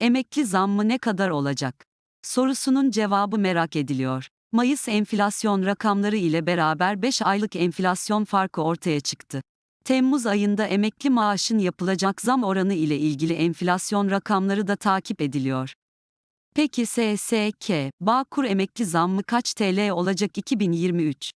Emekli zammı ne kadar olacak? Sorusunun cevabı merak ediliyor. Mayıs enflasyon rakamları ile beraber 5 aylık enflasyon farkı ortaya çıktı. Temmuz ayında emekli maaşın yapılacak zam oranı ile ilgili enflasyon rakamları da takip ediliyor. Peki SSK, Bağkur emekli zammı kaç TL olacak 2023?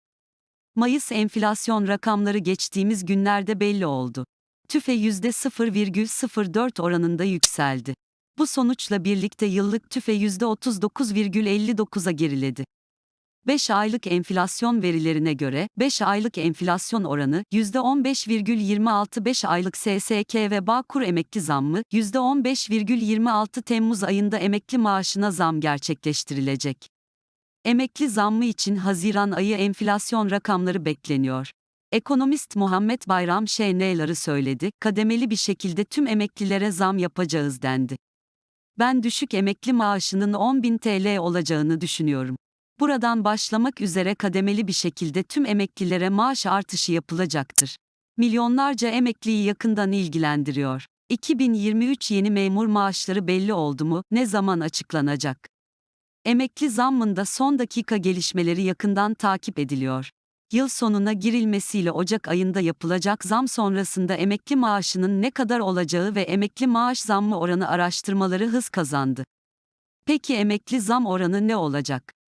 Mayıs enflasyon rakamları geçtiğimiz günlerde belli oldu. TÜFE %0,04 oranında yükseldi. Bu sonuçla birlikte yıllık TÜFE %39,59'a geriledi. 5 aylık enflasyon verilerine göre 5 aylık enflasyon oranı %15,26 5 aylık SSK ve Bağkur emekli zammı %15,26 Temmuz ayında emekli maaşına zam gerçekleştirilecek. Emekli zammı için Haziran ayı enflasyon rakamları bekleniyor. Ekonomist Muhammed Bayram Şeneları söyledi, kademeli bir şekilde tüm emeklilere zam yapacağız dendi. Ben düşük emekli maaşının 10.000 TL olacağını düşünüyorum. Buradan başlamak üzere kademeli bir şekilde tüm emeklilere maaş artışı yapılacaktır. Milyonlarca emekliyi yakından ilgilendiriyor. 2023 yeni memur maaşları belli oldu mu, ne zaman açıklanacak? Emekli zammında son dakika gelişmeleri yakından takip ediliyor. Yıl sonuna girilmesiyle Ocak ayında yapılacak zam sonrasında emekli maaşının ne kadar olacağı ve emekli maaş zammı oranı araştırmaları hız kazandı. Peki emekli zam oranı ne olacak?